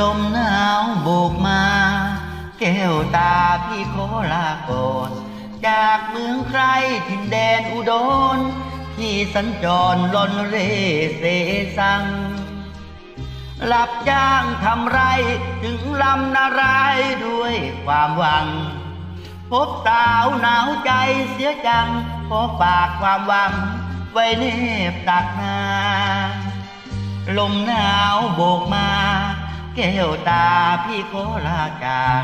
ลมหนาวโบกมา แก้วตาพี่ขอลาก่อนจากเมืองใครถิ่นแดนอุดรที่สัญจรลอนเรเสสังหลับจ้างทำไรถึงลำนารายด้วยความหวัง พบสาวหนาวใจเสียจังขอฝากความหวัง ไว้เนบตักนา ลมหนาวโบกมา แก้วตาพี่ขอลาจาก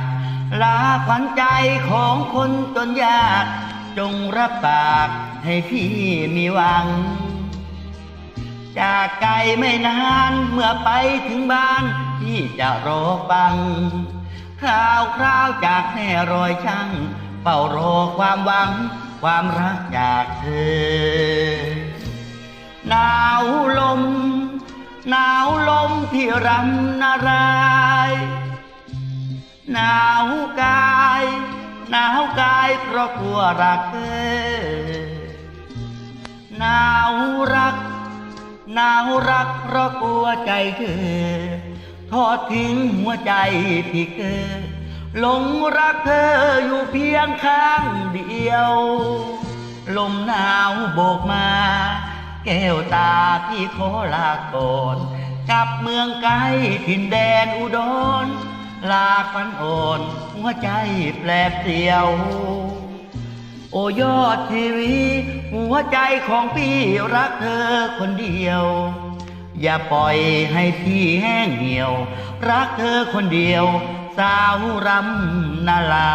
ลาขวัญใจของคนจนยาก จงรับปากให้พี่มีหวัง จากไกลไม่นานเมื่อไปถึงบ้านพี่จะรอฟังข่าวคราวจากแน่รอยช่างเฝ้ารอความหวัง ความรักจากเธอหนาวลม ลมที่รำนารายหนาวกายหนาวกายเพราะกลัวรักเธอหนาวรักหนาวรักเพราะกลัวใจเธอทอดทิ้งหัวใจที่เกิดหลงรักเธออยู่เพียงข้างเดียว ลมหนาวโบกมา แก้วตาพี่ขอลาก่อนกลับเมืองไกลถิ่นแดนอุดรลาฟันอ่อนหัวใจแปลเปลี่ยว โอยอดทีวีหัวใจของพี่รักเธอคนเดียว อย่าปล่อยให้พี่แห้งเหี่ยว รักเธอคนเดียว สาวรำนาลา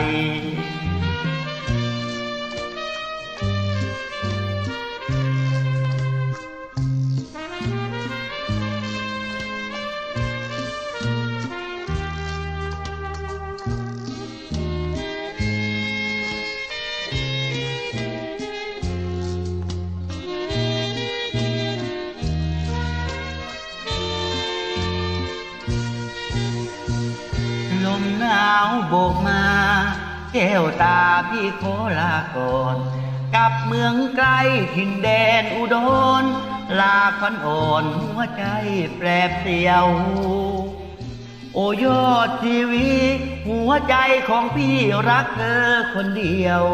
ย ลมหนาวโบกมา แก้วตาพี่ขอลาก่อนกับเมืองไกลถิ่นแดนอุดรลาคันอ่อนหัวใจแปรเปลี่ยว โอยอดทีวีหัวใจของพี่รักเธอคนเดียว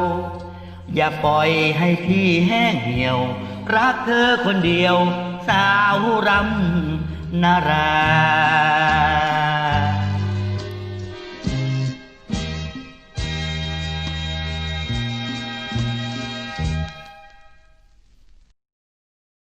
อย่าปล่อยให้พี่แห้งเหี่ยว รักเธอคนเดียว สาวรำนารา